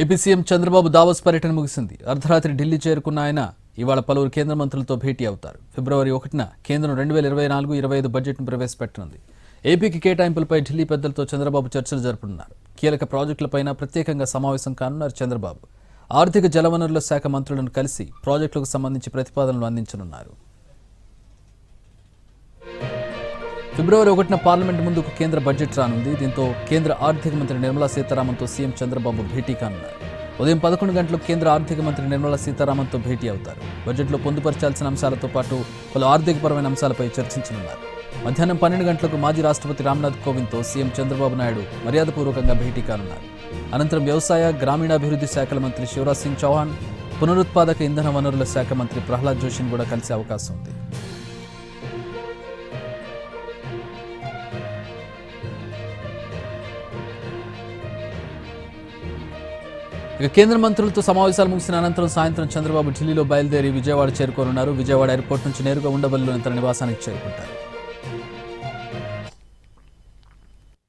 AP CM Chandrababu Davos పర్యటన ముగిసింది. అర్ధరాత్రి ఢిల్లీ చేరుకున్న ఆయన ఇవాళ పలువురు కేంద్ర మంత్రులతో భేటీ అవుతారు. ఫిబ్రవరి ఒకటిన కేంద్రం రెండు వేల ఇరవై నాలుగు ఇరవై ఐదు బడ్జెట్ను ప్రవేశపెట్టనుంది. ఏపీకి కేటాయింపులపై ఢిల్లీ పెద్దలతో చంద్రబాబు చర్చలు జరుపుతున్నారు కీలక ప్రాజెక్టులపైన ప్రత్యేకంగా సమావేశం కానున్నారు చంద్రబాబు. ఆర్థిక జలవనరుల శాఖ మంత్రులను కలిసి ప్రాజెక్టులకు సంబంధించి ప్రతిపాదనలు అందించనున్నారు. ఫిబ్రవరి ఒకటిన పార్లమెంట్ ముందుకు కేంద్ర బడ్జెట్ రానుంది. దీంతో కేంద్ర ఆర్థిక మంత్రి నిర్మలా సీతారామన్తో సీఎం చంద్రబాబు భేటీ కానున్నారు. ఉదయం పదకొండు గంటలకు కేంద్ర ఆర్థిక మంత్రి నిర్మలా సీతారామన్తో భేటీ అవుతారు. బడ్జెట్లో పొందుపరచాల్సిన అంశాలతో పాటు పలు ఆర్థికపరమైన అంశాలపై చర్చించనున్నారు. మధ్యాహ్నం పన్నెండు గంటలకు మాజీ రాష్ట్రపతి రామ్నాథ్ కోవింద్తో సీఎం చంద్రబాబు నాయుడు మర్యాదపూర్వకంగా భేటీ కానున్నారు. అనంతరం వ్యవసాయ గ్రామీణాభివృద్ధి శాఖల మంత్రి శివరాజ్ సింగ్ చౌహాన్ పునరుత్పాదక ఇంధన వనరుల శాఖ మంత్రి ప్రహ్లాద్ జోషిని కూడా కలిసే అవకాశం ఉంది. ఇక కేంద్ర మంత్రులతో సమావేశాలు ముగిసిన అనంతరం సాయంత్రం చంద్రబాబు ఢిల్లీలో బయలుదేరి విజయవాడ చేరుకోనున్నారు. విజయవాడ ఎయిర్పోర్ట్ నుంచి నేరుగా ఉండబల్లిలోని తన నివాసానికి చేరుకుంటారు.